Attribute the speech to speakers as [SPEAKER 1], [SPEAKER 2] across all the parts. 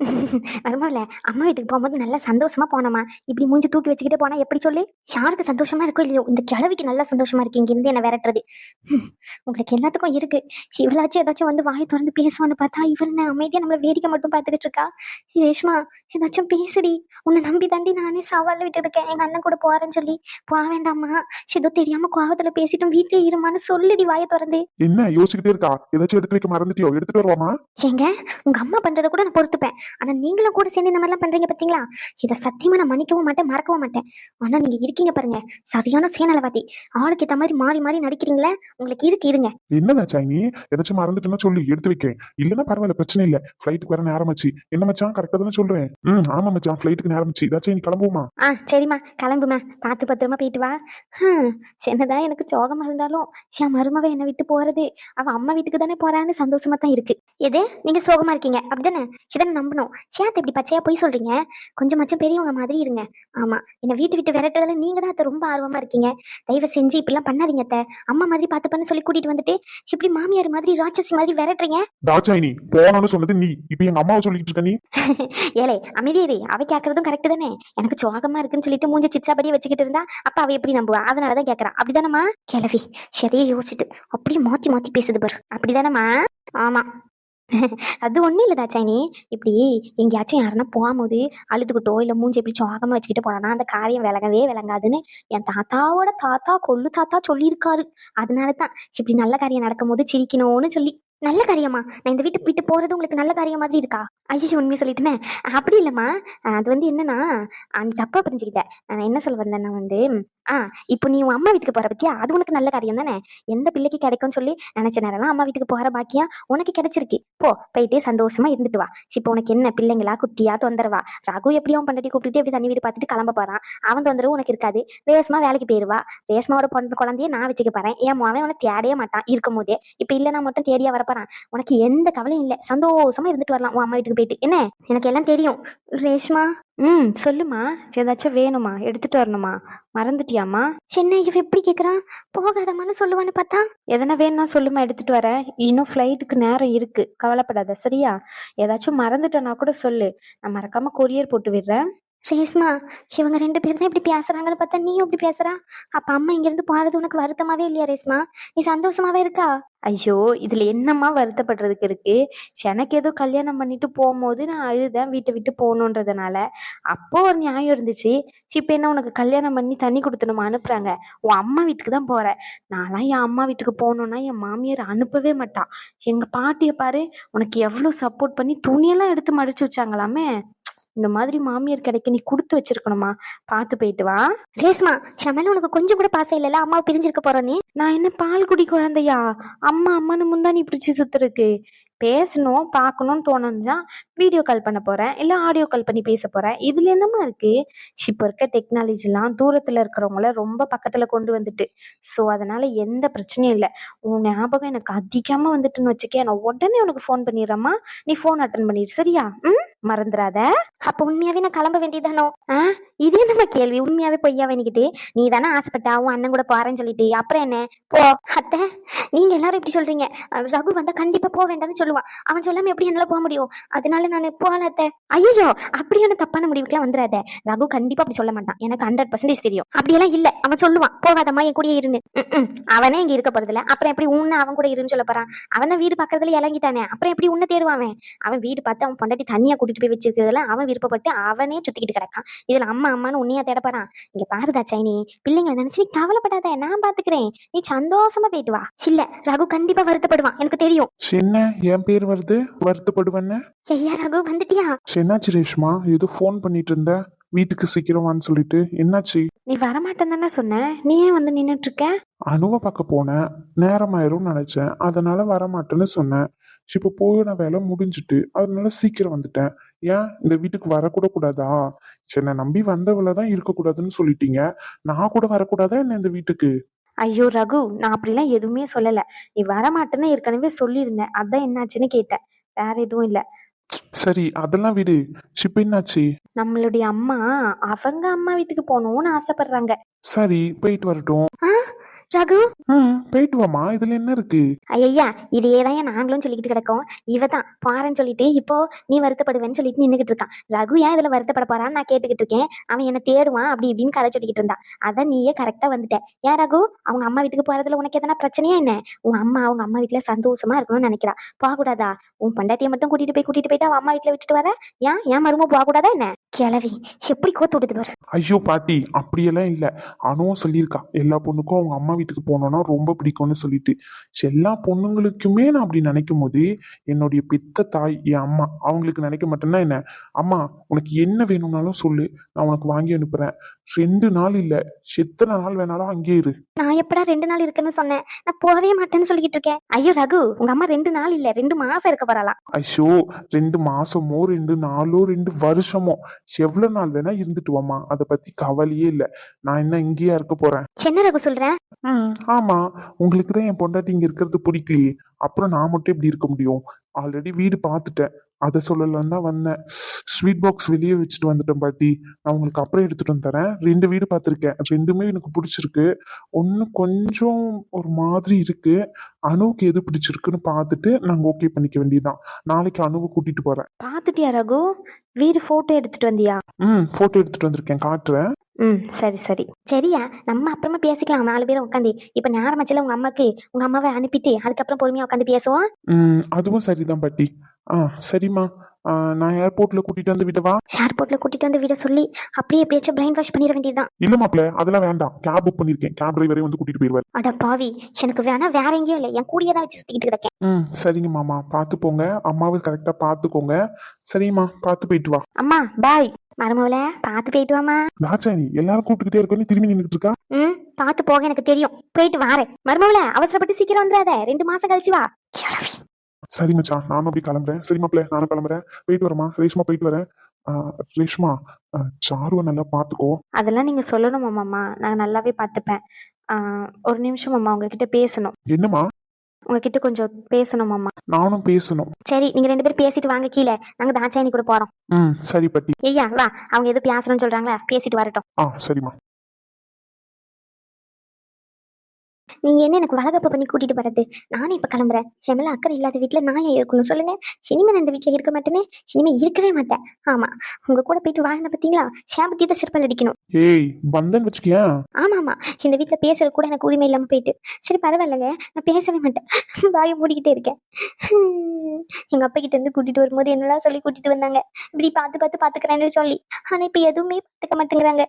[SPEAKER 1] மருமகள அம்மா வீட்டுக்கு போகும்போது நல்லா சந்தோஷமா போனோமா இப்படி மூஞ்சி தூக்கி வச்சுக்கிட்டே போனா எப்படி சொல்லு? யாருக்கு சந்தோஷமா இருக்கோ இல்லையோ இந்த கிழவிக்கு நல்லா சந்தோஷமா இருக்கு. இங்க இருந்து என்ன விரட்டுறது. உங்களுக்கு எல்லாத்துக்கும் இருக்கு. இவளாச்சும் ஏதாச்சும் வந்து வாய் திறந்து பேசுவான்னு பார்த்தா இவள் என்ன அமைதியா நம்மள வேடிக்கை மட்டும் பார்த்துக்கிட்டு இருக்கா? ரேஷ்மா ஏதாச்சும் பேசுடி. உன்னை நம்பி தாண்டி நானே சவால்ல விட்டு இருக்கேன் எங்க அண்ணன் கூட போறேன்னு சொல்லி. போக வேண்டாமா ஏதோ தெரியாம கோவத்துல பேசிட்டும் வீட்லயே இருமான்னு சொல்லுடி வாயை திறந்து.
[SPEAKER 2] என்ன? யோசிச்சுக்கிட்டே இருக்கா? ஏதாச்சும் எடுத்து வைக்க மறந்துட்டியோ? எடுத்துட்டு வருவாமா
[SPEAKER 1] ஏங்க உங்க அம்மா பண்றதை கூட நான் பொறுத்துப்பேன். ஆனா நீங்களும் கூட சேர்ந்து இந்த மாதிரிலாம் பண்றீங்க பாத்தீங்களா? இதை சத்தியமா நான் மன்னிக்கவும் மாட்டேன் மறக்கவும் மாட்டேன். ஆனா நீங்க இருக்கீங்க பாருங்க சரியான சுயநலவாதி. ஆளுக்கு ஏத்த மாதிரி மாறி மாறி நடிக்கிறீங்களே உங்களுக்கு இருக்கு இருங்க.
[SPEAKER 2] என்ன சாய்னி ஏதாச்சும் மறந்துட்டுன்னா சொல்லி எடுத்து வைக்கேன் இல்லன்னா பரவாயில்ல பிரச்சனை இல்ல. ஃபிளைட்டுக்கு வர நேரம் ஆச்சு. என்ன மச்சான்? கரெக்டா தானே சொல்றேன். ம் ஆமா மச்சான் ஃபிளைட்டுக்கு நேரம் ஆச்சு. ஏதாச்சும் நீ கிளம்புவோமா?
[SPEAKER 1] ஆ சரிம்மா. கிளம்புமா. பார்த்து பத்திரமா போயிட்டு வா. என்னதான் எனக்கு சோகமா இருந்தாலும் என் மருமவ என்னை விட்டு போறது. அவ அம்மா வீட்டுக்கு தானே போறான்னு சந்தோஷமா தான் இருக்கு. எது? நீங்க சோகமா இருக்கீங்க. அப்படிதானே? இதை நம்பணும் சேத்த இப்படி பச்சையா போய் சொல்றீங்க? கொஞ்சமாச்சும் பெரியவங்க மாதிரி இருங்க. ஆமா என்னை வீட்டு விட்டு விரட்டுறதுல நீங்க தான் அத்தை ரொம்ப ஆர்வமா இருக்கீங்க. தயவு செஞ்சு இப்படிலாம் பண்ணாதீங்க அத்தை. அம்மா மாதிரி பார்த்துப்பன்னு சொல்லி கூட்டிட்டு வந்துட்டு இப்படி மாமியார் மாதிரி ராட்சசி மாதிரி விரட்டுறீங்க?
[SPEAKER 2] தாச்சாயினி போனோம்னு சொன்னது நீ. இப்ப எங்க அம்மாவை சொல்லிட்டு இருக்க நீ?
[SPEAKER 1] ஏலே அமைதியேரி அவ கேக்குறதும் கரெக்ட் தானே? எனக்கு சோகமா இருக்குன்னு சொல்லிட்டு மூஞ்ச சிச்சாபடியே வச்சுக்கிட்டு இருந்தா அப்ப அவ எப்படி நம்புவா? அதனாலதான் கேக்குறா. அப்படிதானம்மா? கிளவி எதையோ யோசிச்சுட்டு அப்படியே மாத்தி மாத்தி பேசுது பாரு. அப்படிதானம்மா? ஆமா. அது ஒண்ணும் இல்ல தாச்சாயினி. இப்படி எங்கேயாச்சும் யாருன்னா போகும்போது அழுதுகிட்டோ இல்ல மூஞ்சி எப்படி சோகமா வச்சுக்கிட்டு போனா அந்த காரியம் விளங்கவே விளங்காதுன்னு என் தாத்தாவோட தாத்தா கொள்ளு தாத்தா சொல்லியிருக்காரு. அதனால தான் இப்படி நல்ல காரியம் நடக்கும்போது சிரிக்கணும்னு சொல்லி. நல்ல காரியமா நான் இந்த வீட்டு விட்டு போறது உங்களுக்கு நல்ல காரியம் மாதிரி இருக்கா? ஐயோ உண்மையை சொல்லிட்டுனே. அப்படி இல்லைம்மா. அது வந்து என்னன்னா அந்த நீ தப்பா புரிஞ்சுக்கிட்ட. நான் என்ன சொல்ல வந்தேன்னா வந்து ஆ இப்போ நீ உன் அம்மா வீட்டுக்கு போற பற்றியா அது உனக்கு நல்ல காரியம் தானே? எந்த பிள்ளைக்கு கிடைக்கும்னு சொல்லி நினச்ச நேரம்லாம் அம்மா வீட்டுக்கு போற பாக்கியா உனக்கு கிடைச்சிருக்கு. போ போயிட்டு சந்தோஷமா இருந்துட்டு வா. இப்போ உனக்கு என்ன? பிள்ளைங்களா? குட்டியா? தொந்தரவா? ராகு எப்படியும் அவன் பண்டாட்டி கூப்பிட்டு எப்படி தண்ணி வீடு பார்த்துட்டு கிளம்ப போறான்? அவன் தொந்தரவு உனக்கு இருக்காது. ரேஷ்மா வேலைக்கு போயிருவா. ரேஷ்மாவோட பொண்ணு குழந்தைய நான் வச்சுக்க போறேன். என் மாவன் உனக்கு தேடவே மாட்டான். இருக்கும் போதே இப்போ இல்லைனா மட்டும் தேடியா போகிறான் உனக்கு எந்த கவலையும் இல்லை. சந்தோஷமா இருந்துட்டு வரலாம். உன் அம்மா வீட்டுக்கு போயிட்டு. என்ன? எனக்கு எல்லாம் தெரியும். ரேஷ்மா?
[SPEAKER 3] ம் சொல்லுமா ஏதாச்சும் வேணுமா? எடுத்துட்டு வரணுமா? மறந்துட்டியாம்மா?
[SPEAKER 1] சென்னை இவ எப்படி கேட்குறான் போகாதம்மான்னு சொல்லுவான்னு பார்த்தா?
[SPEAKER 3] எதனா வேணும்னா சொல்லுமா எடுத்துட்டு வரேன். இன்னும் ஃப்ளைட்டுக்கு நேரம் இருக்கு. கவலைப்படாத. சரியா? ஏதாச்சும் மறந்துட்டேன்னா கூட சொல்லு. நான் மறக்காம கொரியர் போட்டு விடுறேன்.
[SPEAKER 1] ரேஷ்மா இவங்க ரெண்டு பேரும் தான் இப்படி பேசுறாங்கன்னு பார்த்தா நீயும் இப்படி பேசுறா? அப்ப அம்மா இங்கிருந்து போறது உனக்கு வருத்தமாவே இல்லையா ரேஷ்மா? நீ சந்தோஷமாவே இருக்கா?
[SPEAKER 3] ஐயோ இதுல என்னம்மா வருத்தப்படுறதுக்கு இருக்கு? எனக்கு ஏதோ கல்யாணம் பண்ணிட்டு போகும்போது நான் அழுதேன் வீட்டை விட்டு போகணுன்றதுனால. அப்போ ஒரு நியாயம் இருந்துச்சு. சி, இப்ப என்ன உனக்கு கல்யாணம் பண்ணி தண்ணி கொடுத்துணுமா அனுப்புறாங்க? உன் அம்மா வீட்டுக்கு தான் போறேன் நான்லாம் என் அம்மா வீட்டுக்கு போகணும்னா என் மாமியார் அனுப்பவே மாட்டான் எங்க பாட்டியை பாரு உனக்கு எவ்வளவு சப்போர்ட் பண்ணி துணியெல்லாம் எடுத்து மடிச்சு வச்சாங்களாமே. இந்த மாதிரி மாமியார் கிடைக்க நீ கொடுத்து வச்சிருக்கணுமா? பார்த்து போயிட்டு வா.
[SPEAKER 1] ரேஷ்மா ஷமல உனக்கு கொஞ்சம் கூட பாசம் இல்லைல்ல? அம்மா பிரிஞ்சிருக்க போறோன்னு
[SPEAKER 3] நான் என்ன பால் குடி குழந்தையா? அம்மா அம்மான்னு முந்தானி பிடிச்சி சுத்துருக்கு பேசணும் பார்க்கணும்னு தோணுதுதான் வீடியோ கால் பண்ண போறேன். இல்லை ஆடியோ கால் பண்ணி பேச போறேன். இதுல என்னமா இருக்கு? இப்போ இருக்க டெக்னாலஜிலாம் தூரத்துல இருக்கிறவங்கள ரொம்ப பக்கத்துல கொண்டு வந்துட்டு. ஸோ அதனால எந்த பிரச்சனையும் இல்லை. உன் ஞாபகம் எனக்கு அதிகமாக வந்துட்டுன்னு வச்சுக்க நான் உடனே உனக்கு ஃபோன் பண்ணிடுறேம்மா. நீ ஃபோன் அட்டன் பண்ணிடு. சரியா? ம்? மறந்துடாத
[SPEAKER 1] அப்ப உண்மையாவே நான் கிளம்ப வேண்டியதானோ ஆ இது என்னம்மா கேள்வி? உண்மையாவே பொய்யா வேணிக்கிட்டு? நீ தானே ஆசைப்பட்டா? உன் அண்ணன் கூட போறேன்னு சொல்லிட்டு. அப்புறம் என்ன? போ. அத்தை நீங்க எல்லாரும் இப்படி சொல்றீங்க. ரகு வந்தா கண்டிப்பா போக வேண்டாம்னு சொல்லுவான். அவன் சொல்லாம எப்படி என்னால போக முடியும்? அதனால நான் போகல அத்தை. ஐயோ அப்படியான தப்பான முடிவுக்குலாம் வந்துடாத ரகு கண்டிப்பா அப்படி சொல்ல மாட்டான். எனக்கு ஹண்ட்ரட் பர்சன்டேஜ் தெரியும். அப்படியெல்லாம் இல்ல. அவன் சொல்லுவான். போகாதம்மா என் கூடயே இருந்து. அவனே இங்க இருக்க போறதில்ல. அப்புறம் எப்படி உன்ன அவன் கூட இருன்னு சொல்ல போறான்? அவன் தான் வீடு பக்கத்துல இறங்கிட்டானே. அப்புறம் எப்படி உன்னை தேடுவான் அவன்? அவன் வீடு பார்த்து அவன் பொண்டாட்டி தனியா கூட்டிட்டு போய் வச்சிருக்கிறதுல அவன் விருப்பப்பட்டு அவனே சுத்திக்கிட்டு கிடக்கான். இதுல அம்மா அம்மான்னு உன்னையா தேட போறான். இங்க பாருதா சைனி பிள்ளைங்களை நினைச்சு நீ கவலைப்படாத நான் பாத்துக்கிறேன். நீ சந்தோஷமா போயிட்டு வா. இல்ல ரகு கண்டிப்பா வருத்தப்படுவான். எனக்கு தெரியும்.
[SPEAKER 2] என்ன என் பேர் வருது? வருத்தப்படுவேன்னு?
[SPEAKER 1] ஐயா ரகு வந்துட்டியா?
[SPEAKER 2] என்னாச்சு ரேஷ்மா? ஏதோ ஃபோன் பண்ணிட்டு இருந்த. வீட்டுக்கு சீக்கிரம் வான்னு சொல்லிட்டு. என்னாச்சு?
[SPEAKER 3] நீ வரமாட்டேன்னு தானே சொன்ன. நீ ஏன் வந்து நின்னுட்டு இருக்க
[SPEAKER 2] அணுவை பார்க்க போனேன். நேரமாயிரும்னு நினைச்சேன். அதனால வரமாட்டேன்னு சொன்னேன். இப்போ போயின வேலை முடிஞ்சிட்டு. அதனால சீக்கிரம் வந்துட்டேன். ஏன் இந்த வீட்டுக்கு வரக்கூட கூடாதா? சரி என்னை நம்பி வந்தவள தான் இருக்கக்கூடாதுன்னு சொல்லிட்டீங்க. நான் கூட வரக்கூடாதா என்ன இந்த வீட்டுக்கு?
[SPEAKER 3] ஐயோ ரகு நான் அப்படிலாம் எதுவுமே சொல்லல. நீ வரமாட்டேன்னு ஏற்கனவே சொல்லியிருந்தேன். அதான் என்னாச்சுன்னு கேட்டேன். வேற எதுவும் இல்ல.
[SPEAKER 2] சரி அதெல்லாம் விடு. இப்ப என்னாச்சு?
[SPEAKER 3] நம்மளுடைய அம்மா அவங்க அம்மா வீட்டுக்கு போகணும்னு ஆசைப்படுறாங்க.
[SPEAKER 2] சரி போயிட்டு வரட்டும்.
[SPEAKER 1] ரகு?
[SPEAKER 2] போயிட்டு வாமா இதுல என்ன இருக்கு?
[SPEAKER 1] ஐயா இதையே தான் நாங்களும் சொல்லிக்கிட்டு கிடக்கோம். இவ தான். பாருன்னு சொல்லிட்டு இப்போ நீ வருத்தப்படுவேன்னு சொல்லிட்டு நின்றுகிட்டு இருக்கான் ரகு ஏன் இதுல வருத்தப்பட போறான்னு நான் கேட்டுக்கிட்டு இருக்கேன். அவன் என்ன தேடுவான் அப்படி இப்படின்னு கதை சொல்லிக்கிட்டு இருந்தான் அதான் நீயே கரெக்டா வந்துட்ட. ஏன் ரகு? அவங்க அம்மா வீட்டுக்கு போறதுல உனக்கு எதனா பிரச்சனையா என்ன? உங்க அம்மா அவங்க அம்மா வீட்டுல சந்தோஷமா இருக்கணும்னு நினைக்கிறா. போகக்கூடாதா? உன் பண்டாட்டியை மட்டும் கூட்டிட்டு போய் கூட்டிட்டு போயிட்டு அவன் அம்மா வீட்டுல விட்டுட்டு வர? ஏன்? ஏன் மருமோ போகக்கூடாதா என்ன? கிளவி எப்படி கோத்து விடுது பாரு.
[SPEAKER 2] ஐயோ பாட்டி அப்படியெல்லாம் இல்ல. அனுவும் சொல்லியிருக்கா. எல்லா பொண்ணுக்கும் அவங்க அம்மா வீட்டுக்கு போனோம்னா ரொம்ப பிடிக்கும்னு சொல்லிட்டு. எல்லா பொண்ணுங்களுக்குமே நான் அப்படி நினைக்கும் போது என்னுடைய பித்த தாய் என் அம்மா அவங்களுக்கு நினைக்க மாட்டேன்னா என்ன? அம்மா உனக்கு என்ன வேணும்னாலும் சொல்லு. நான் உனக்கு வாங்கி அனுப்புறேன். ரெண்டு நாள் இல்ல. எத்தனை நாள் வேணாலும் அங்கேயே இரு.
[SPEAKER 1] நான் எப்படா ரெண்டு நாள் இருக்குன்னு சொன்னேன்? நான் போகவே மாட்டேன்னு சொல்லிக்கிட்டு இருக்கேன். ஐயோ ரகு உங்க அம்மா ரெண்டு நாள் இல்ல. ரெண்டு மாசம் இருக்க போறாளாம்
[SPEAKER 2] ஐயோ ரெண்டு மாசமோ ரெண்டு நாளோ ரெண்டு வருஷமோ எவ்வளவு நாள் வேணா இருந்துட்டு வாமா அதை பத்தி கவலையே இல்ல. நான் என்ன இங்கேயா இருக்க போறேன்.
[SPEAKER 1] என்ன ரகு சொல்ற?
[SPEAKER 2] ம் ஆமா. உங்களுக்கு தான் என் பொண்டாட்டி இங்க இருக்கிறது பிடிக்கலையே. அப்புறம் நான் மட்டும் எப்படி இருக்க முடியும்? ஆல்ரெடி வீடு பார்த்துட்டேன். அதை சொல்லலாம் தான் வந்தேன். ஸ்வீட் பாக்ஸ் வெளியே வச்சுட்டு வந்துட்டேன் பாட்டி. நான் உங்களுக்கு அப்புறம் எடுத்துட்டு வந்து தரேன். ரெண்டு வீடு பார்த்துருக்கேன். ரெண்டுமே எனக்கு பிடிச்சிருக்கு. ஒன்று கொஞ்சம் ஒரு மாதிரி இருக்கு. அணுவுக்கு எது பிடிச்சிருக்குன்னு பார்த்துட்டு நாங்கள் ஓகே பண்ணிக்க வேண்டியதுதான். நாளைக்கு அணுவை கூட்டிட்டு போறேன்.
[SPEAKER 3] பார்த்துட்டியா ரகு? வீடு ஃபோட்டோ எடுத்துட்டு வந்தியா?
[SPEAKER 2] ம் போட்டோ எடுத்துட்டு வந்திருக்கேன். காட்டுறேன்.
[SPEAKER 3] ம் சரி சரி.
[SPEAKER 1] சரியா? நம்ம அப்புறமா பேசிக்கலாம். நாலு பேரும் உட்காந்து இப்ப நேரம் ஆச்சுல உங்க அம்மாக்கு உங்க அம்மாவை அனுப்பிட்டு அதுக்கப்புறம் பொறுமையா உட்காந்து பேசுவோம்.
[SPEAKER 2] ம் அதுவும் சரிதான் பாட்டி. ஆ சரிம்மா. ஆ, நான் ஏர்போர்ட்ல கூட்டிட்டு வந்து விடவா?
[SPEAKER 1] ஏர்போர்ட்ல கூட்டிட்டு வந்து விட சொல்லி அப்படியே எப்படியாச்சும் பிரைன் வாஷ் பண்ணிட வேண்டியதுதான்.
[SPEAKER 2] இல்ல மாப்ள அதெல்லாம் வேண்டாம். கேப் புக் பண்ணிருக்கேன். கேப் டிரைவரே வந்து கூட்டிட்டு போயிருவாரு.
[SPEAKER 1] அட பாவி எனக்கு வேணா வேற எங்கேயும் இல்லை. என் கூடியே தான் வச்சு சுத்திக்கிட்டு கிடக்கேன்.
[SPEAKER 2] ம் சரிங்க மாமா. பார்த்து போங்க. அம்மாவை கரெக்டா பார்த்துக்கோங்க. சரிம்மா பார்த்து போயிட்டு வா.
[SPEAKER 3] அம்மா பாய்
[SPEAKER 1] மருமவள பார்த்து போயிட்டு வாமா
[SPEAKER 2] ராஜாணி எல்லாரும் கூப்பிட்டுக்கிட்டே இருக்கோன்னு திரும்பி நின்றுட்டு இருக்கா?
[SPEAKER 1] ம் பார்த்து போக எனக்கு தெரியும். போயிட்டு வாரேன். மருமவள அவசரப்பட்டு சீக்கிரம் வந்துடாத. ரெண்டு மாசம் கழிச்சு வா.
[SPEAKER 2] சரி மச்சான் நானும் அப்படி கிளம்புறேன். சரி மாப்ள நானும் கிளம்புறேன். போயிட்டு வரமா ரேஷ்மா போயிட்டு வரேன். ரேஷ்மா சாருவை நல்லா பார்த்துக்கோ.
[SPEAKER 3] அதெல்லாம் நீங்க சொல்லணும் மாமா? நான் நல்லாவே பார்த்துப்பேன். ஆ, ஒரு நிமிஷம் மாமா உங்ககிட்ட பேசணும்.
[SPEAKER 2] என்னம்மா?
[SPEAKER 3] உங்ககிட்ட கொஞ்சம் பேசணும் மாமா.
[SPEAKER 2] நானும் பேசணும்.
[SPEAKER 1] சரி நீங்க ரெண்டு பேரும் பேசிட்டு வாங்க கீழே. நாங்க தாச்சாயனி கூட போறோம்.
[SPEAKER 2] ம் சரி பட்டி.
[SPEAKER 1] ஐயா வா. அவங்க எதுவும் பேசணும்னு சொல்றாங்களா பேசிட்டு வரட்டும்.
[SPEAKER 2] ஆ சரிம்மா.
[SPEAKER 1] நீங்க என்ன எனக்கு வளகப்பு பண்ணி கூட்டிட்டு போறது? நானே இப்ப கிளம்புறேன். செமல அக்கறை இல்லாத வீட்டுல நான் ஏன் இருக்கணும் சொல்லுங்க. சினிமா இந்த வீட்டுல இருக்க மாட்டேனே சினிமா இருக்கவே மாட்டேன் ஆமா. உங்க கூட போயிட்டு வாழ்ந்த பாத்தீங்களா? சாபத்தி தான் சிறப்பால் அடிக்கணும்.
[SPEAKER 2] ஏய் வந்தேன்னு வச்சுக்கியேன்
[SPEAKER 1] ஆமா ஆமா இந்த வீட்டுல பேசுறது கூட எனக்கு உரிமை இல்லாம போயிட்டு. சரி பரவாயில்லைங்க. நான் பேசவே மாட்டேன். வாயை மூடிக்கிட்டே இருக்கேன். எங்க அப்பா கிட்ட இருந்து கூட்டிட்டு வரும்போது என்னெல்லாம் சொல்லி கூட்டிட்டு வந்தாங்க? இப்படி பார்த்து பார்த்து பாத்துக்கிறேன்னு சொல்லி. ஆனா இப்ப எதுவுமே பாத்துக்க மாட்டேங்கிறாங்க.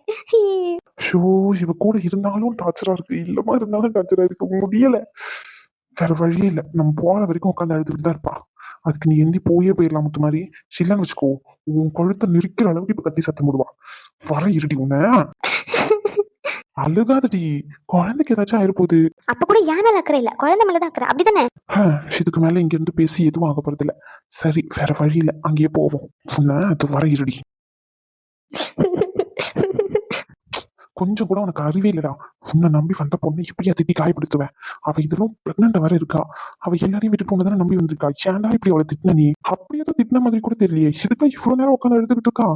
[SPEAKER 2] ஷோ இவ கூட இருந்தாலும் டார்ச்சரா இருக்கு. இல்லமா இருந்தாலும் டார்ச்சரா இருக்கு முடியல. வேற வழியே இல்ல. நம்ம போற வரைக்கும் உட்காந்து அழுதுகிட்டு தான் இருப்பா அதுக்கு நீ எந்தி போயே போயிடலாம் முத்து மாதிரி. சில்லன்னு வச்சுக்கோ உன் கழுத்தை நெரிக்கிற அளவுக்கு இப்ப கத்தி சத்தம் போடுவா வர இருடி உன்ன. அழுகாதடி. குழந்தைக்கு ஏதாச்சும் ஆயிருப்போகுது.
[SPEAKER 1] அப்ப கூட ஏன் மேல அக்கறை இல்ல. குழந்தை மேலதான் அக்கறை. அப்படிதானே?
[SPEAKER 2] இதுக்கு மேல இங்க இருந்து பேசி எதுவும் ஆக போறது இல்ல சரி வேற வழி இல்ல. அங்கேயே போவோம். உன்ன அது வர இருடி. கொஞ்சம் கூட உனக்கு அறிவே இல்லடா. உன்னை நம்பி வந்த பொண்ணை இப்படியா திட்டி காயப்படுத்துவேன். அவ இதெல்லாம் பிரெக்னண்டா வர இருக்கா. அவ எல்லாரையும் விட்டு போனதானே நம்பி வந்திருக்கா. ஏன்டா இப்படி அவளை திட்டின நீ? அப்படியே தான் திட்டின மாதிரி கூட தெரியலையே. இதுக்கா இவ்வளவு நேரம் உட்காந்து எழுதுகிட்டு இருக்கா?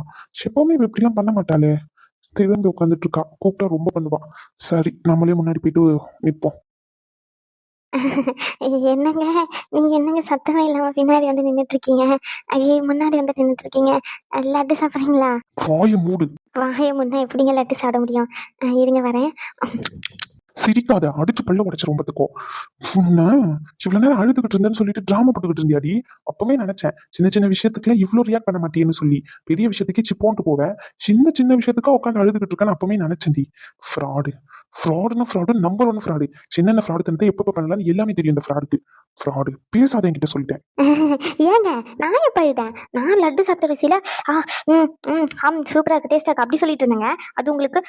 [SPEAKER 2] எப்பவுமே இப்ப இப்படிலாம் பண்ண மாட்டாளே. திரும்பி உட்காந்துட்டு இருக்கா. கூப்பிட்டா ரொம்ப பண்ணுவா. சரி நம்மளே முன்னாடி போயிட்டு நிற்போம்
[SPEAKER 1] என்னங்க? நீங்க என்னங்க சத்தமே இல்லாம பின்னாடி வந்து நின்னுட்டு இருக்கீங்க ஐயே முன்னாடி வந்து நின்னுட்டு இருக்கீங்க அஹ் லட்டு சாப்பிடுறீங்களா?
[SPEAKER 2] வாய மூடு.
[SPEAKER 1] வாய முன்னா எப்படிங்க லட்டு சாப்பிட முடியும்? இருங்க வரேன்.
[SPEAKER 2] சிரிக்காத. அடிச்சு பல்ல உடைச்சிரும் பார்த்துக்கோ உன்ன இவ்வளவு நேரம் அழுதுகிட்டு இருந்தேன்னு சொல்லிட்டு டிராமா போட்டுக்கிட்டு இருந்தியாடி? அப்பவே நினைச்சேன் சின்ன சின்ன விஷயத்துக்குலாம் இவ்வளவு ரியாக்ட் பண்ண மாட்டேன்னு சொல்லி. பெரிய விஷயத்துக்கே சிப்போன்ட்டு போவேன். சின்ன சின்ன விஷயத்துக்கா உட்காந்து அழுதுகிட்டு இருக்கேன்னு அப்பவே நினைச்சேன்டி. ஃப்ராடு ஃப்ராடுன்னு ஃப்ராடு நம்பர் ஒன் ஃப்ராடு சின்ன ஃப்ராடு தந்தே எப்பப்ப பண்ணலாம்னு எல்லாமே தெரியும் இந்த ஃப்ராடுக்கு ஃப்ராடு பேசாத என்கிட்ட சொல்லிட்டேன்.
[SPEAKER 1] ஏங்க நான் எப்ப அழுதேன்? நான் லட்டு சாப்பிட்ட ருசியில ஆ ம் ம் ஆம் சூப்பரா இருக்கு டேஸ்டா இருக்கு அப்படி சொல்லிட்டு இருந்தேங்க. அது உங்களுக்கு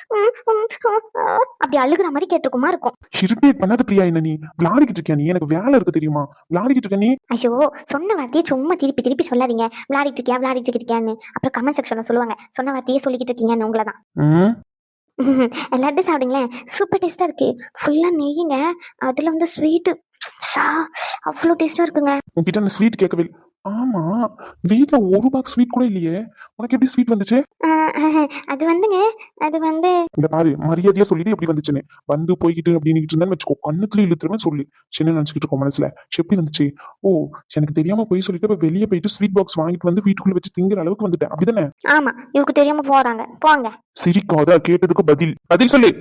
[SPEAKER 1] அப்படி அழுகுற மாதிரி கேட்டிருக்குமா இருக்கும்.
[SPEAKER 2] இரிட்டேட் பண்ணாத பிரியா என்ன நீ? விளாடிக்கிட்டு இருக்கியா நீ? எனக்கு வேலை இருக்கு தெரியுமா? விளாடிக்கிட்டு இருக்க நீ?
[SPEAKER 1] ஐயோ சொன்ன வார்த்தையை சும்மா திருப்பி திருப்பி சொல்லாதீங்க. விளையாடிட்டு இருக்கியா விளையாடிட்டு இருக்கியான்னு. அப்புறம் கமெண்ட் செக்ஷன்ல சொல்லுவாங்க சொன்ன வார்த்தையே சொல்லிக்கிட்டு இருக்கீங்கன்னு உங்களை தான் லட்டு சாப்பிடுங்களேன். சூப்பர் டேஸ்ட்டாக இருக்கு. ஃபுல்லாக நெய்யுங்க அதில் வந்து ஸ்வீட்டு சா அவ்வளோ டேஸ்ட்டாக இருக்குங்க.
[SPEAKER 2] உங்ககிட்ட ஸ்வீட் கேட்கவே ஆமா வீட்ல ஒரு பாக்ஸ் ஸ்வீட் கூட இல்லையே. உனக்கு எப்படி ஸ்வீட் வந்துச்சு?
[SPEAKER 1] அது வந்துங்க அது வந்து
[SPEAKER 2] இந்த பாரு மரியாதையா சொல்லிட்டு எப்படி வந்துச்சுன்னு. வந்து போய்கிட்டு அப்படின்னு இருந்தேன்னு வச்சுக்கோ கண்ணுத்துல இழுத்துருவேன் சொல்லி. சின்ன நினைச்சுக்கிட்டு இருக்கோம் மனசுல. எப்படி வந்துச்சு? ஓ எனக்கு தெரியாம போய் சொல்லிட்டு இப்ப வெளியே போயிட்டு ஸ்வீட் பாக்ஸ் வாங்கிட்டு வந்து வீட்டுக்குள்ள வச்சு திங்கிற அளவுக்கு வந்துட்டேன். அப்படிதானே?
[SPEAKER 1] ஆமா இவருக்கு தெரியாம போறாங்க. போங்க.
[SPEAKER 2] சிரிக்காத கேட்டதுக்கு பதில். பதில் சொல்லு.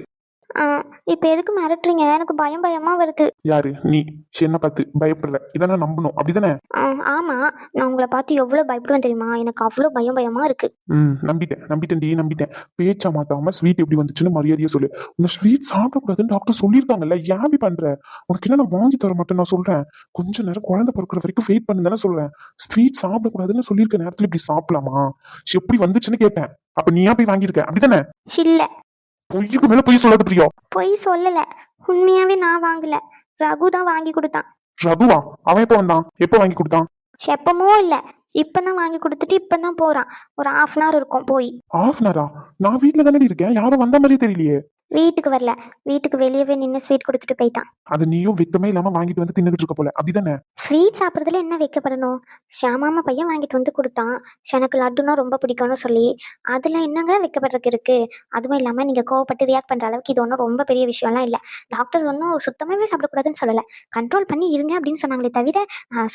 [SPEAKER 1] இப்ப எதுக்கு மிரட்டுறீங்க? எனக்கு பயம் பயமா வருது.
[SPEAKER 2] யாரு? நீ. என்ன பார்த்து? பயப்படுற இதானே நம்பணும். அப்படிதானே?
[SPEAKER 1] ஆமா. நான் உங்களை பார்த்து எவ்வளவு பயப்படுவேன் தெரியுமா? எனக்கு அவ்வளவு பயம் பயமா இருக்கு.
[SPEAKER 2] ம் நம்பிட்டேன். நம்பிட்டேன் டி நம்பிட்டேன். பேச்சா மாத்தாம ஸ்வீட் எப்படி வந்துச்சுன்னு மரியாதையா சொல்லு. உன்னை ஸ்வீட் சாப்பிடக்கூடாதுன்னு டாக்டர் சொல்லியிருக்காங்கல்ல ஏன் இப்படி பண்ற? உனக்கு என்ன நான் வாங்கி தர மாட்டேன் நான் சொல்றேன். கொஞ்ச நேரம் குழந்தை பிறக்கிற வரைக்கும் வெயிட் பண்ணு தானே சொல்றேன். ஸ்வீட் சாப்பிடக்கூடாதுன்னு சொல்லியிருக்க நேரத்துல இப்படி சாப்பிடலாமா? எப்படி வந்துச்சுன்னு கேட்டேன். அப்ப நீயா போய் வாங்கியிருக்க? அப்படிதானே?
[SPEAKER 1] இல்ல.
[SPEAKER 2] பொய்யுக்கு மேல பொய் சொல்லாத பிரியா?
[SPEAKER 1] பொய் சொல்லல. உண்மையாவே நான் வாங்கல. ரகு தான் வாங்கி கொடுத்தான்.
[SPEAKER 2] ரகுவா? அவன் எப்ப வந்தான்? எப்ப வாங்கி கொடுத்தான்?
[SPEAKER 1] செப்பமோ இல்ல. இப்பதான் வாங்கி கொடுத்துட்டு இப்பதான் போறான். ஒரு ஹாஃப் அன் ஹவர் இருக்கும் போய்.
[SPEAKER 2] அன் நான் வீட்டுல தானே இருக்கேன். யாரும் வந்த மாதிரியே தெரியலையே.
[SPEAKER 1] வீட்டுக்கு வரல. வீட்டுக்கு வெளியவே நின்று ஸ்வீட் கொடுத்துட்டு போயிட்டான்.
[SPEAKER 2] அது நீயும் வெக்கமே இல்லாம வாங்கிட்டு வந்து தின்னுகிட்டு இருக்க போல. அப்படிதானே
[SPEAKER 1] ஸ்வீட் சாப்பிட்றதுல என்ன வைக்கப்படணும்? ஷியாமாமா பையன் வாங்கிட்டு வந்து கொடுத்தான். எனக்கு லட்டுனா ரொம்ப பிடிக்கும்னு சொல்லி. அதில் என்னங்க வைக்கப்படுறதுக்கு இருக்கு? அதுவும் இல்லாமல் நீங்கள் கோவப்பட்டு ரியாக்ட் பண்ணுற அளவுக்கு இது ஒன்றும் ரொம்ப பெரிய விஷயம்லாம் இல்லை. டாக்டர் ஒன்றும் சுத்தமாகவே சாப்பிடக்கூடாதுன்னு சொல்லலை. கண்ட்ரோல் பண்ணி இருங்க அப்படின்னு சொன்னாங்களே தவிர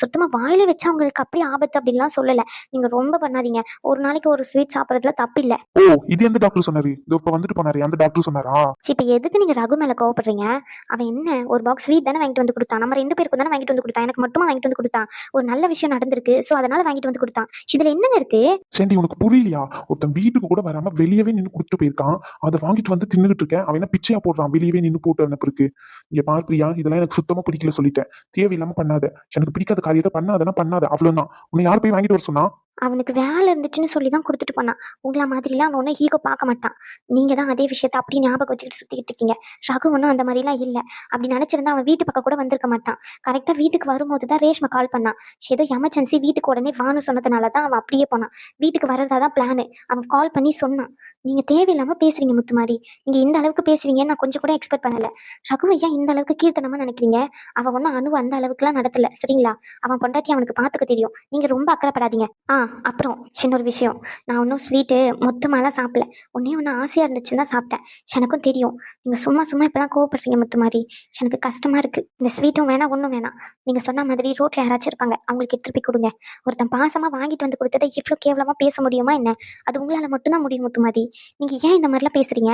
[SPEAKER 1] சுத்தமாக வாயில வச்சா உங்களுக்கு அப்படி ஆபத்து அப்படின்லாம் சொல்லலை. நீங்கள் ரொம்ப பண்ணாதீங்க. ஒரு நாளைக்கு ஒரு ஸ்வீட் சாப்பிட்றதுல தப்பு இல்லை
[SPEAKER 2] ஓ இது எந்த டாக்டர் சொன்னாரு? இது இப்ப வந்துட்டு போனாரு. அந்த டாக்டர் சொன்னாரா?
[SPEAKER 1] இப்போ எதுக்கு நீங்கள் ரகு மேலே கோவப்படுறீங்க? அவன் என்ன ஒரு பாக்ஸ் ஸ்வீட் தானே வாங்கிட்டு வந்து கொடுத்தான். நம்ம ரெண்டு பேருக்கும் தானே வாங்கிட்டு வந்து கொடுத்தான். எனக்கு மட்டுமா வாங்கிட்டு வந்து கொடுத்தான். ஒரு நல்ல விஷயம் நடந்திருக்கு ஸோ அதனால வாங்கிட்டு வந்து கொடுத்தான். இதில் என்னங்க இருக்கு?
[SPEAKER 2] சேண்டி உனக்கு புரியலையா? ஒருத்தன் வீட்டுக்கு கூட வராம வெளியவே நின்னு கொடுத்துட்டு போயிருக்கான். அதை வாங்கிட்டு வந்து தின்னுகிட்டு இருக்கேன். அவன் என்ன பிச்சையா போடுறான்? வெளியவே நின்னு போட்டு அனுப்பிருக்கு இங்க பார்ப்பியா பிரியா இதெல்லாம் எனக்கு சுத்தமா பிடிக்கல சொல்லிட்டேன். தேவையில்லாம பண்ணாத. எனக்கு பிடிக்காத காரியத்தை பண்ணாதனா பண்ணாத. அவ்வளவுதான். உன்னை யார் போய் வாங்கிட்டு வர சொன்னா?
[SPEAKER 1] அவனுக்கு வேலை இருந்துச்சுன்னு சொல்லி தான் கொடுத்துட்டு போனான். உங்களை மாதிரிலாம் அவன் ஒன்றும் ஹீகோ பார்க்க மாட்டான். நீங்கள் தான் அதே விஷயத்த அப்படி ஞாபகம் வச்சுக்கிட்டு சுற்றிக்கிட்டு இருக்கீங்க. ரகு ஒன்றும் அந்த மாதிரிலாம் இல்லை. அப்படி நினச்சிருந்தா அவன் வீட்டு பக்கம் கூட வந்திருக்க மாட்டான். கரெக்டாக வீட்டுக்கு வரும்போது தான் ரேஷ்மா கால் பண்ணான். ஏதோ எமர்ஜென்சி வீட்டுக்கு உடனே வான்னு சொன்னதுனால தான் அவன் அப்படியே போனான். வீட்டுக்கு வர்றதா தான் பிளானு அவன் கால் பண்ணி சொன்னான். நீங்கள் தேவையில்லாமல் பேசுறீங்க முத்துமாரி. நீங்கள் இந்த அளவுக்கு பேசுவீங்கன்னு நான் கொஞ்சம் கூட எக்ஸ்பெக்ட் பண்ணல. ரகு ஐயா இந்த அளவுக்கு கீர்த்தனமாக நினைக்கிறீங்க. அவன் ஒன்றும் அணு அந்த அளவுக்குலாம் நடத்தல. சரிங்களா? அவன் பொண்டாட்டி அவனுக்கு பார்த்துக்க தெரியும். நீங்கள் ரொம்ப அக்கறைப்படாதீங்க. ஆ அப்புறம் சின்ன ஒரு விஷயம். நான் ஒன்றும் ஸ்வீட்டு மொத்தமாலாம் சாப்பிடல. ஒன்றே ஒன்று ஆசையாக இருந்துச்சுன்னு தான் சாப்பிட்டேன். எனக்கும் தெரியும். நீங்கள் சும்மா சும்மா இப்போலாம் கோவப்படுறீங்க முத்துமாரி. எனக்கு கஷ்டமாக இருக்குது இந்த ஸ்வீட்டும் வேணாம் ஒன்றும் வேணாம். நீங்கள் சொன்ன மாதிரி ரோட்டில் யாராச்சும் இருப்பாங்க. அவங்களுக்கு எடுத்துகிட்டு போய் கொடுங்க. ஒருத்தன் பாசமாக வாங்கிட்டு வந்து கொடுத்ததை இவ்வளோ கேவலமாக பேச முடியுமா என்ன? அது உங்களால் மட்டும்தான் முடியும் முத்துமாரி. நீங்கள் ஏன் இந்த மாதிரிலாம் பேசுகிறீங்க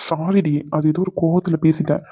[SPEAKER 2] சாரிடி அது ஏதோ ஒரு கோவத்துல பேசிட்டேன்.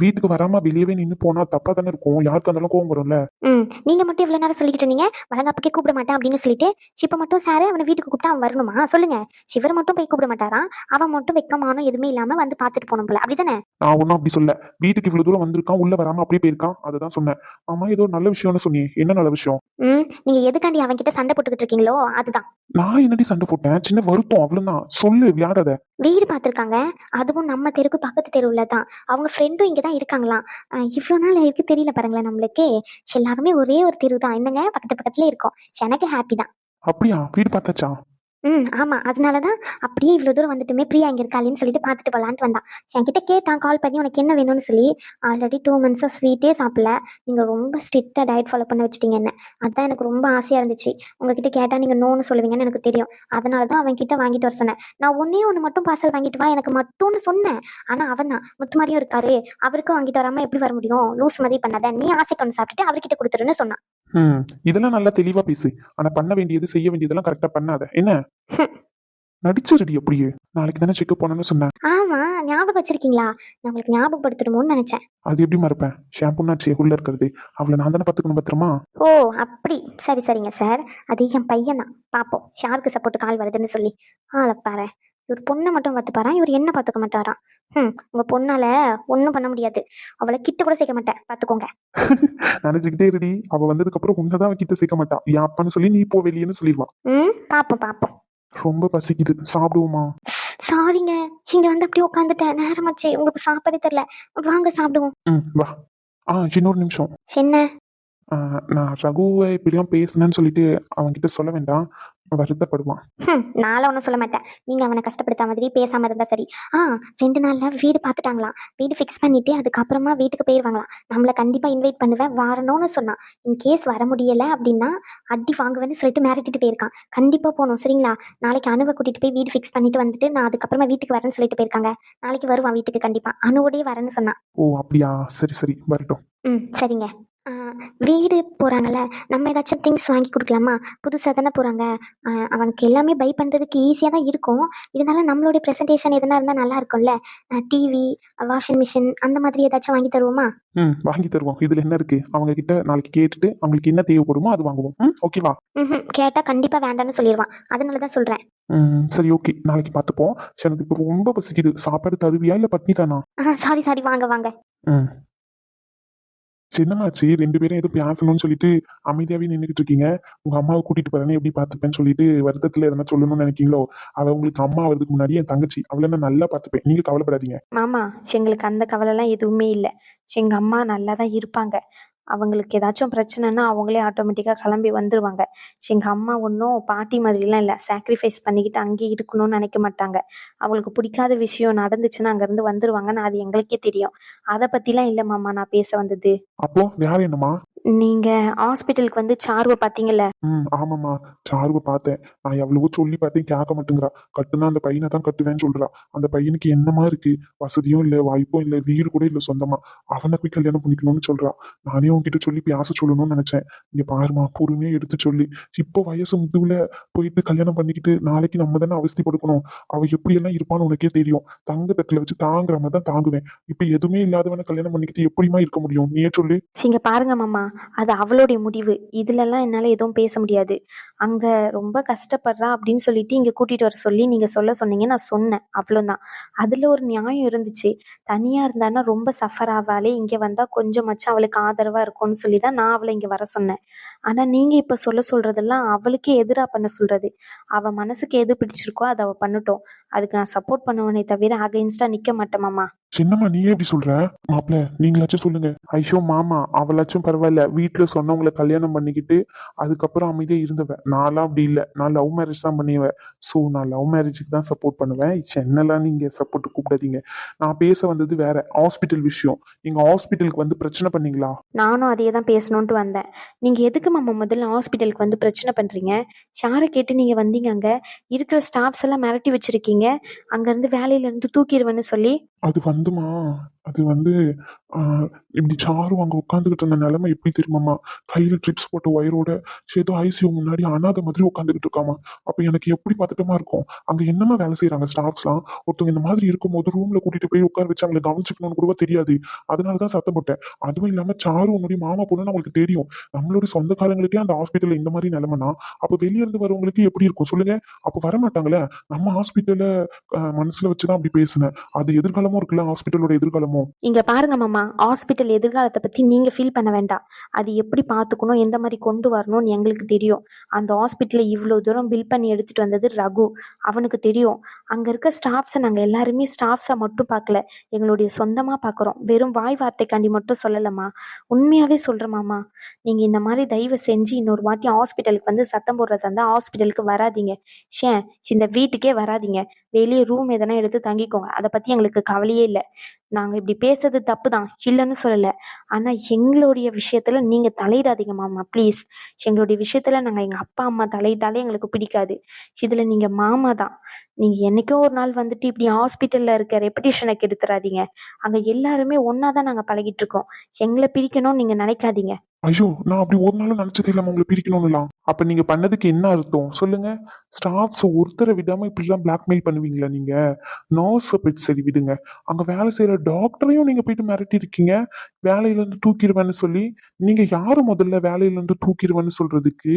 [SPEAKER 2] வீட்டுக்கு வராம வெளியவே நின்னு போனா தப்பா தானே இருக்கும். யாருக்கு இருந்தாலும் கோவம் வரும்ல?
[SPEAKER 1] ம் நீங்கள் மட்டும் இவ்வளோ நேரம் சொல்லிக்கிட்டு இருந்தீங்க. வழங்காப்பக்கே கூப்பிட மாட்டேன் அப்படின்னு சொல்லிட்டு இப்போ மட்டும் சார் அவனை வீட்டுக்கு கூப்பிட்டா அவன் வரணுமா? சொல்லுங்க. சிவர் மட்டும் போய் கூப்பிட மாட்டாராம். அவன் மட்டும் வெக்கமானம் எதுவுமே இல்லாமல் வந்து பார்த்துட்டு போகணும் போல. அப்படிதானே?
[SPEAKER 2] நான் ஒன்றும் அப்படி சொல்ல வீட்டுக்கு இவ்வளவு தூரம் வந்திருக்கான் உள்ள வராம அப்படியே போயிருக்கான். அதை தான் சொன்னேன். ஆமா ஏதோ நல்ல விஷயம்னு சொன்னியே என்ன நல்ல விஷயம்?
[SPEAKER 1] ம் நீங்கள் எதுக்காண்டி அவன்கிட்ட சண்டை போட்டுக்கிட்டு இருக்கீங்களோ? அதுதான்.
[SPEAKER 2] நான் என்னடி சண்டை போட்டேன்? சின்ன வருத்தம் அவ்வளவுதான். சொல்லு விளையாடாத.
[SPEAKER 1] வீடு பார்த்துருக்காங்க. அதுவும் நம்ம தெருக்கு பக்கத்து தெருவில் தான் அவங்க ஃப்ரெண்டும் இங்கே தான் இருக்காங்களாம். இவ்வளோ நாள் இருக்கு தெரியல பாருங்களேன் நம்மளுக்கு. எல்லாருமே ஒரே ஒரு தெரு தான் என்னங்க? பக்கத்து பக்கத்துல இருக்கோம். எனக்கு ஹாப்பி தான்.
[SPEAKER 2] அப்படியா? வீடு பார்த்தாச்சா?
[SPEAKER 1] ம் ஆமாம் அதனால தான் அப்படியே இவ்வளோ தூரம் வந்துட்டுமே பிரியா இங்கே இருக்காளின்னு சொல்லிட்டு பார்த்துட்டு போகலான்ட்டு வந்தான் என்கிட்ட கேட்டான் கால் பண்ணி உனக்கு என்ன வேணும்னு சொல்லி. ஆல்ரெடி டூ மந்த்ஸாக ஸ்வீட்டே சாப்பிடல. நீங்கள் ரொம்ப ஸ்ட்ரிக்டாக டயட் ஃபாலோ பண்ண வச்சுட்டீங்க என்ன. அதான் எனக்கு ரொம்ப ஆசையாக இருந்துச்சு. உங்ககிட்ட கேட்டால் நீங்கள் நோன்னு சொல்லுவீங்கன்னு எனக்கு தெரியும். அதனால தான் அவன் கிட்ட வாங்கிட்டு வர சொன்னேன். நான் ஒன்றே ஒன்று மட்டும் பார்சல் வாங்கிட்டு வா எனக்கு மட்டும்னு சொன்னேன். ஆனால் அவன் தான். முத்து மாதிரியும் இருக்காரு. அவருக்கும் வாங்கிட்டு வராமல் எப்படி வர முடியும்? லூஸ் மாதிரி பண்ணாத. நீ ஆசைக்கு ஒன்று சாப்பிட்டுட்டு அவர்கிட்ட கொடுத்துருன்னு சொன்னான்.
[SPEAKER 2] ம். இதெல்லாம் நல்லா தெளிவா பேசு. ஆனா பண்ண வேண்டியது செய்ய வேண்டியதெல்லாம் கரெக்டா பண்ணாத. என்ன? நடிச்சிருடி அப்படியே. நாளைக்கு தானே செக்கப் போனேன்னு சொன்னேன்.
[SPEAKER 1] ஆமாம் ஞாபகம் வச்சிருக்கீங்களா? நான் உங்களுக்கு ஞாபகப்படுத்தணுமோன்னு நினச்சேன்.
[SPEAKER 2] அது எப்படி மறப்பேன்? ஷாம்புனாச்சு உள்ள இருக்கிறது. அவளை நான் தானே பாத்துக்கணும் பத்திரமா?
[SPEAKER 1] ஓ அப்படி. சரி சரிங்க சார் அது என் பையன் தான் பார்ப்போம் ஷாருக்கு சப்போர்ட் கால் வருதுன்னு சொல்லி. ஆளை பாரு இவர் பொண்ணை மட்டும் பார்த்து பாரா இவர் என்ன பார்த்துக்க மாட்டாராம். ம் உங்கள் பொண்ணால் ஒன்றும் பண்ண முடியாது. அவளை கிட்ட கூட சேர்க்க மாட்டேன். பார்த்துக்கோங்க.
[SPEAKER 2] நினைச்சுக்கிட்டே இருடி. அவ வந்ததுக்கு அப்புறம் உன்னதான் அவ கிட்ட சேர்க்க மாட்டா. என் அப்பான்னு சொல்லி நீ போ வெளியேன்னு சொல்லிடுவான்
[SPEAKER 1] ம் பார்ப்போம் பார்ப்போம்.
[SPEAKER 2] ரொம்ப பசிக்குது. சாப்பிடுவோமா?
[SPEAKER 1] சாரிங்க. இங்கே வந்து அப்படியே உட்காந்துட்டேன் நேரமாச்சு. உங்களுக்கு சாப்பாடே தெரில வாங்க சாப்பிடுவோம்.
[SPEAKER 2] ம் வா. ஆ இன்னொரு நிமிஷம்.
[SPEAKER 1] என்ன?
[SPEAKER 2] நான் ரகுவை இப்படிலாம் பேசினேன்னு சொல்லிட்டு அவன்கிட்ட சொல்ல வேண்டாம். வருத்தப்படுவான்
[SPEAKER 1] நானும் ஒன்றும் சொல்ல மாட்டேன். நீங்கள் அவனை கஷ்டப்படுத்த மாதிரி பேசாமல் இருந்தால் சரி. ஆ ரெண்டு நாளில் வீடு பார்த்துட்டாங்களாம் வீடு ஃபிக்ஸ் பண்ணிவிட்டு அதுக்கப்புறமா வீட்டுக்கு போயிடுவாங்களாம் நம்மளை கண்டிப்பாக இன்வைட் பண்ணுவேன் வரணும்னு சொன்னான். இன் கேஸ் வர முடியலை அப்படின்னா அடி வாங்குவேன்னு சொல்லிட்டு மிரட்டிட்டு போயிருக்கான். கண்டிப்பாக போகணும் சரிங்களா? நாளைக்கு அணுவை கூட்டிகிட்டு போய் வீடு ஃபிக்ஸ் பண்ணிட்டு வந்துட்டு நான் அதுக்கப்புறமா வீட்டுக்கு வரேன்னு சொல்லிட்டு போயிருக்காங்க. நாளைக்கு வருவான் வீட்டுக்கு கண்டிப்பாக அணுவோடய வரேன்னு சொன்னான்.
[SPEAKER 2] ஓ அப்படியா? சரி சரி. வரட்டும்.
[SPEAKER 1] ம் சரிங்க. வீடு போகிறாங்கல்ல நம்ம ஏதாச்சும் திங்ஸ் வாங்கி கொடுக்கலாமா? புதுசாக தானே போகிறாங்க அவனுக்கு எல்லாமே பை பண்ணுறதுக்கு ஈஸியாக தான் இருக்கும். இருந்தாலும் நம்மளுடைய ப்ரெசன்டேஷன் எதுனா இருந்தால் நல்லா இருக்கும்ல? டிவி வாஷிங் மிஷின் அந்த மாதிரி ஏதாச்சும் வாங்கி தருவோமா?
[SPEAKER 2] ம் வாங்கி தருவோம். இதுல என்ன இருக்கு? அவங்க கிட்ட நாளைக்கு கேட்டுட்டு அவங்களுக்கு என்ன தேவைப்படுமோ அது வாங்குவோம். ம் ஓகேவா
[SPEAKER 1] ம் கேட்டால் கண்டிப்பாக வேண்டாம்னு சொல்லிடுவான் அதனால தான் சொல்கிறேன்
[SPEAKER 2] சரி ஓகே நாளைக்கு பார்த்துப்போம். எனக்கு இப்போ ரொம்ப பசிக்குது. சாப்பாடு தருவியா இல்லை பட்னி தானா?
[SPEAKER 1] சாரி சாரி வாங்க வாங்க.
[SPEAKER 2] ம். சின்னமாச்சு ரெண்டு பேரும் எதுவும் பேசணும்னு சொல்லிட்டு அமைதியாவே நின்றுக்கிட்டு இருக்கீங்க. உங்க அம்மாவை கூட்டிட்டு போறேன்னு எப்படி பாத்துப்பேன்னு சொல்லிட்டு வருத்தத்துல எதனா சொல்லணும்னு நினைக்கீங்களோ அவ உங்களுக்கு அம்மா வரதுக்கு முன்னாடி என் தங்கச்சி அவளை நான் நல்லா பார்த்துப்பேன். நீங்க கவலைப்படாதீங்க.
[SPEAKER 3] மாமா எங்களுக்கு அந்த கவலை எல்லாம் எதுவுமே இல்லை. எங்க அம்மா நல்லா தான் இருப்பாங்க. அவங்களுக்கு ஏதாச்சும் பிரச்சனைனா அவங்களே ஆட்டோமேட்டிக்காக கிளம்பி வந்துடுவாங்க எங்கள் அம்மா ஒன்றும் பாட்டி மாதிரிலாம் இல்லை. சாக்ரிஃபைஸ் பண்ணிக்கிட்டு அங்கேயே இருக்கணும்னு நினைக்க மாட்டாங்க. அவங்களுக்கு பிடிக்காத விஷயம் நடந்துச்சுன்னா அங்கேருந்து வந்துடுவாங்கன்னு அது எங்களுக்கே தெரியும். அதை பற்றிலாம் இல்லை மாமா நான் பேச வந்தது.
[SPEAKER 2] அப்போ வேற என்னம்மா?
[SPEAKER 3] நீங்கள் ஹாஸ்பிட்டலுக்கு வந்து சார்வை பார்த்தீங்கல்ல?
[SPEAKER 2] ம் ஆமாம்மா. சாருவை பார்த்தேன். நான் எவ்வளவோ சொல்லி பார்த்தேன் கேட்க மாட்டேங்கிறா. கட்டுனா அந்த பையனை தான் கட்டுவேன்னு சொல்றா. அந்த பையனுக்கு என்னமா இருக்கு? வசதியும் இல்லை வாய்ப்பும் இல்லை வீடு கூட இல்லை சொந்தமா. அவனை போய் கல்யாணம் பண்ணிக்கணும்னு சொல்றா. நானே உன்கிட்ட சொல்லி பேச சொல்லணும்னு நினைச்சேன். இங்க பாருமா பொறுமையா எடுத்து சொல்லி. இப்போ வயசு முதுகுல போயிட்டு கல்யாணம் பண்ணிக்கிட்டு நாளைக்கு நம்ம தானே அவஸ்தி படுக்கணும் அவ எப்படி எல்லாம் இருப்பான்னு உனக்கே தெரியும். தங்க தட்டுல வச்சு தாங்குற மாதிரி தான் தாங்குவேன். இப்ப எதுவுமே இல்லாதவனை கல்யாணம் பண்ணிக்கிட்டு எப்படிமா இருக்க முடியும்? நீயே சொல்லு.
[SPEAKER 3] இங்க பாருங்க மாமா. அது அவளுடைய முடிவு. இதுலலாம் என்னால் எதுவும் பேச முடியாது. அங்கே ரொம்ப கஷ்டப்படுறா அப்படின்னு சொல்லிட்டு இங்கே கூட்டிகிட்டு வர சொல்லி நீங்கள் சொல்ல சொன்னீங்க நான் சொன்னேன். அவ்வளோதான் அதில் ஒரு நியாயம் இருந்துச்சு. தனியாக இருந்தான்னா ரொம்ப சஃபர் ஆவாளே. இங்கே வந்தால் கொஞ்சமாச்சும் அவளுக்கு ஆதரவாக இருக்கும்னு சொல்லி தான் நான் அவளை இங்கே வர சொன்னேன். ஆனால் நீங்கள் இப்போ சொல்ல சொல்கிறதெல்லாம் அவளுக்கே எதிராக பண்ண சொல்கிறது அவள் மனசுக்கு எது பிடிச்சிருக்கோ அதை அவள் பண்ணட்டும். அதுக்கு நான் சப்போர்ட் பண்ணுவேனே தவிர அகைன்ஸ்டாக நிற்க மாட்டேன்
[SPEAKER 2] சின்னம்மா நீ எப்படி சொல்ற? மாப்பிள்ள நீங்களாச்சும் சொல்லுங்க. ஐஷோ மாமா அவளாச்சும் பரவாயில்ல. வீட்டுல சொன்னவங்கள கல்யாணம் பண்ணிக்கிட்டு அதுக்கப்புறம் அமைதியா இருந்தவ நான்லாம் அப்படி இல்லை. நான் லவ் மேரேஜ் தான் பண்ணிவேன். ஸோ நான் லவ் மேரேஜுக்கு தான் சப்போர்ட் பண்ணுவேன். என்னெல்லாம் நீங்க சப்போர்ட் கூப்பிடாதீங்க. நான் பேச வந்தது வேற. ஹாஸ்பிட்டல் விஷயம். நீங்க ஹாஸ்பிட்டலுக்கு வந்து பிரச்சனை பண்ணீங்களா?
[SPEAKER 3] நானும் அதே தான் பேசணுன்ட்டு வந்தேன். நீங்கள் எதுக்கு மாமா முதல்ல ஹாஸ்பிட்டலுக்கு வந்து பிரச்சனை பண்ணுறீங்க யாரை கேட்டு நீங்கள் வந்தீங்க அங்கே. இருக்கிற ஸ்டாஃப்ஸ் எல்லாம் மிரட்டி வச்சுருக்கீங்க. அங்கேருந்து வேலையிலேருந்து தூக்கிடுவேன்னு சொல்லி.
[SPEAKER 2] அது வந்துமா? அது வந்து ஆஹ், இப்படி சாரும் அங்க உட்காந்துக்கிட்டு இருந்த நிலைமை எப்படி தெரியுமாம்மா? கையில ட்ரிப்ஸ் போட்ட ஒயரோட ஏதோ ஐசியூ முன்னாடி அனாதை மாதிரி உட்காந்துக்கிட்டு இருக்காமா அப்ப எனக்கு எப்படி பதட்டமா இருக்கும்? அங்க என்னமா வேலை செய்யறாங்க ஸ்டாஃப்ஸ்லாம்? ஒருத்தவங்க இந்த மாதிரி இருக்கும்போது ரூம்ல கூட்டிட்டு போய் உட்கார வச்சு அவங்களை கவனிச்சுக்கணும்னு கூட தெரியாது. அதனாலதான் சத்தம் போட்டேன். அதுவும் இல்லாம சாரு உன்னுடைய மாமா பொண்ணுன்னு அவங்களுக்கு தெரியும். நம்மளுடைய சொந்தக்காரங்களுக்கே அந்த ஹாஸ்பிட்டலில் இந்த மாதிரி நிலைமைனா அப்ப வெளியே இருந்து வரவங்களுக்கு எப்படி இருக்கும்? சொல்லுங்க. அப்ப வர மாட்டாங்களே நம்ம ஹாஸ்பிட்டல்ல மனசுல வச்சுதான் அப்படி பேசினேன். அது எதிர்காலமும் இருக்குல்ல? ஹாஸ்பிட்டலோட எதிர்காலமும்.
[SPEAKER 3] இங்க பாருங்க மாமா ஹாஸ்பிட்டல் எதிர்காலத்தை பத்தி நீங்க ஃபீல் பண்ண வேண்டாம். அது எப்படி பார்த்துக்கணும் எந்த மாதிரி கொண்டு வரணும்னு எங்களுக்கு தெரியும். அந்த ஹாஸ்பிட்டல இவ்வளவு தூரம் பில் பண்ணி எடுத்துட்டு வந்தது ரகு. அவனுக்கு தெரியும். அங்க இருக்க ஸ்டாஃப்ஸை நாங்க எல்லாருமே ஸ்டாஃப்ஸை மட்டும் பார்க்கல. எங்களுடைய சொந்தமா பாக்குறோம் வெறும் வாய் வார்த்தைக்காண்டி மட்டும் சொல்லலம்மா. உண்மையாவே சொல்றேன் நீங்க இந்த மாதிரி தயவு செஞ்சு இன்னொரு வாட்டி ஹாஸ்பிட்டலுக்கு வந்து சத்தம் போடுறதா இருந்தா ஹாஸ்பிட்டலுக்கு வராதீங்க. ஷே இந்த வீட்டுக்கே வராதீங்க. வெளியே ரூம் எதனா எடுத்து தங்கிக்கோங்க. அதை பத்தி எங்களுக்கு கவலையே இல்லை. நாங்கள் இப்படி பேசுறது தப்பு தான் இல்லைன்னு சொல்லலை. ஆனால் எங்களுடைய விஷயத்தில் நீங்கள் தலையிடாதீங்க மாமா ப்ளீஸ் எங்களுடைய விஷயத்தில் நாங்கள் எங்கள் அப்பா அம்மா தலையிட்டாலே எங்களுக்கு பிடிக்காது. இதில் நீங்கள் மாமா தான். நீங்கள் என்றைக்கோ ஒரு நாள் வந்துட்டு இப்படி ஹாஸ்பிட்டலில் இருக்க ரெப்புடேஷனை கெடுத்துறாதீங்க. அங்கே எல்லாருமே ஒன்றா தான் நாங்கள் பழகிட்டு இருக்கோம். எங்களை பிரிக்கணும்னு நீங்கள் நினைக்காதீங்க.
[SPEAKER 2] ஐயோ நான் அப்படி ஒரு நாளும் நினைச்சதே இல்லாம உங்களை பிரிக்கணும்லாம் அப்ப நீங்க பண்ணதுக்கு என்ன அர்த்தம்? சொல்லுங்க. ஸ்டாஃப்ஸ் ஒருத்தரை விடாம இப்படிலாம் பிளாக்மெயில் பண்ணுவீங்களா நீங்க? நர்ஸ் போயிட்டு சரி விடுங்க. அங்க வேலை செய்யற டாக்டரையும் நீங்க போயிட்டு மிரட்டி இருக்கீங்க. வேலையில இருந்து தூக்கிடுவேன்னு சொல்லி நீங்க யாரு முதல்ல வேலையில இருந்து தூக்கிடுவேன்னு சொல்றதுக்கு?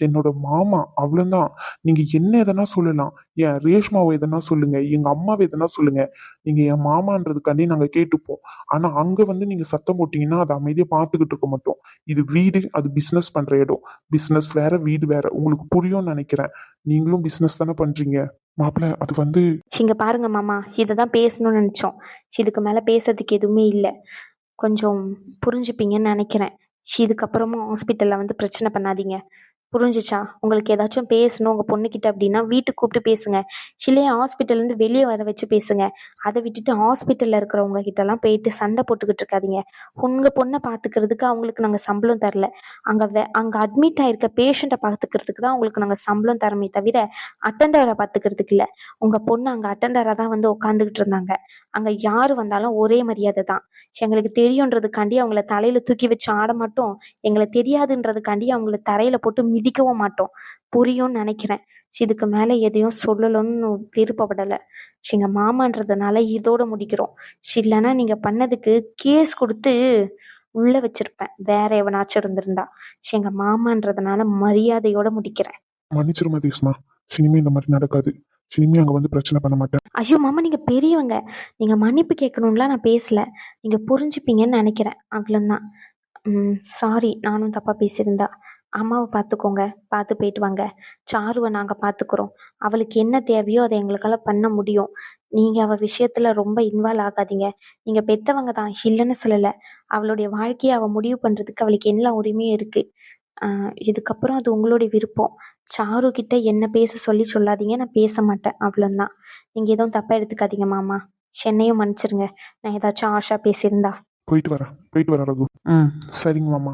[SPEAKER 2] என்னோட மாமா அவ்வளவுதான். நீங்க என்ன எதனா சொல்லலாம். என் ரேஷ்மாவை எதனா சொல்லுங்க. எங்க அம்மாவை எதனா சொல்லுங்க. நீங்க என் மாமான்றதுக்காண்டி நாங்க கேட்டுப்போம். ஆனா அங்க வந்து நீங்க சத்தம் போட்டீங்கன்னா அதை அமைதியா பார்த்துக்கிட்டு இருக்க மாட்டோம். இது வீடு அது பிஸ்னஸ் பண்ற இடம். பிஸ்னஸ் வேற வீடு வேற. உங்களுக்கு புரியும்னு நினைக்கிறேன். நீங்களும் பிஸ்னஸ் தானே பண்றீங்க. மாப்பிள்ள அது வந்து
[SPEAKER 3] இங்க பாருங்க மாமா. இதை தான் பேசணும்னு நினச்சோம். இதுக்கு மேலே பேசுறதுக்கு எதுவுமே இல்லை. கொஞ்சம் புரிஞ்சுப்பீங்கன்னு நினைக்கிறேன். இதுக்கப்புறமும் ஹாஸ்பிட்டலில் வந்து பிரச்சனை பண்ணாதீங்க. புரிஞ்சுச்சா? உங்களுக்கு ஏதாச்சும் பேசணும் உங்கள் பொண்ணுக்கிட்ட அப்படின்னா வீட்டுக்கு கூப்பிட்டு பேசுங்க. சிலையை ஹாஸ்பிட்டல்லேருந்து வெளியே வர வச்சு பேசுங்க. அதை விட்டுட்டு ஹாஸ்பிட்டலில் இருக்கிறவங்க கிட்டலாம் போயிட்டு சண்டை போட்டுக்கிட்டு இருக்காதீங்க. உங்கள் பொண்ணை பார்த்துக்கிறதுக்கு அவங்களுக்கு நாங்கள் சம்பளம் தரல. அங்கே வே அங்கே அட்மிட் ஆகிருக்க பேஷண்ட்டை பார்த்துக்கிறதுக்கு தான் அவங்களுக்கு நாங்கள் சம்பளம் தரமே தவிர அட்டண்டரை பார்த்துக்கிறதுக்கு இல்லை. உங்கள் பொண்ணு அங்கே அட்டண்டராக தான் வந்து உட்காந்துக்கிட்டு இருந்தாங்க. அங்கே யார் வந்தாலும் ஒரே மரியாதை தான். எங்களுக்கு தெரியுன்றதுக்காண்டி அவங்கள தலையில் தூக்கி வச்சு ஆட மாட்டோம். எங்களை தெரியாதுன்றதுக்காண்டி அவங்கள தரையில் போட்டு மிதிக்கவும் மாட்டோம். புரியும்னு நினைக்கிறேன். இதுக்கு மேலே எதையும் சொல்லணும்னு விருப்பப்படலை. எங்கள் மாமான்றதுனால இதோட முடிக்கிறோம். இல்லைன்னா நீங்கள் பண்ணதுக்கு கேஸ் கொடுத்து உள்ளே வச்சிருப்பேன். வேற எவனாச்சும் இருந்திருந்தா. சி, எங்க மாமான்றதுனால மரியாதையோட முடிக்கிறேன்.
[SPEAKER 2] மன்னிச்சிருமா மதீஸ்மா இனிமே இந்த மாதிரி நடக்காது. இனிமே அங்க வந்து பிரச்சனை பண்ண மாட்டேன்.
[SPEAKER 3] ஐயோ மாமா நீங்கள் பெரியவங்க. நீங்கள் மன்னிப்பு கேட்கணும்லாம் நான் பேசல. நீங்கள் புரிஞ்சுப்பீங்கன்னு நினைக்கிறேன். அவ்வளோதான் சாரி நானும் தப்பாக பேசியிருந்தா. அம்மாவை பார்த்துக்கோங்க. பார்த்து போயிட்டு வாங்க. சாருவை நாங்கள் பார்த்துக்குறோம். அவளுக்கு என்ன தேவையோ அதை எங்களுக்கால பண்ண முடியும். நீங்கள் அவள் விஷயத்தில் ரொம்ப இன்வால்வ் ஆகாதீங்க. நீங்கள் பெத்தவங்க தான். இல்லைன்னு சொல்லலை. அவளுடைய வாழ்க்கையை அவள் முடிவு பண்ணுறதுக்கு அவளுக்கு எல்லா உரிமையும் இருக்குது இதுக்கப்புறம் அது உங்களுடைய விருப்பம். சாரு கிட்ட என்ன பேச சொல்லி சொல்லாதீங்க. நான் பேச மாட்டேன். அவ்வளோதான் நீங்கள் எதுவும் தப்பாக எடுத்துக்காதீங்க மாமா. சென்னையும் மன்னிச்சிருங்க. நான் ஏதாச்சும் ஆஷா பேசியிருந்தா.
[SPEAKER 2] போயிட்டு வரேன். போயிட்டு வரேன் ரகு. ம் சரிங்க மாமா.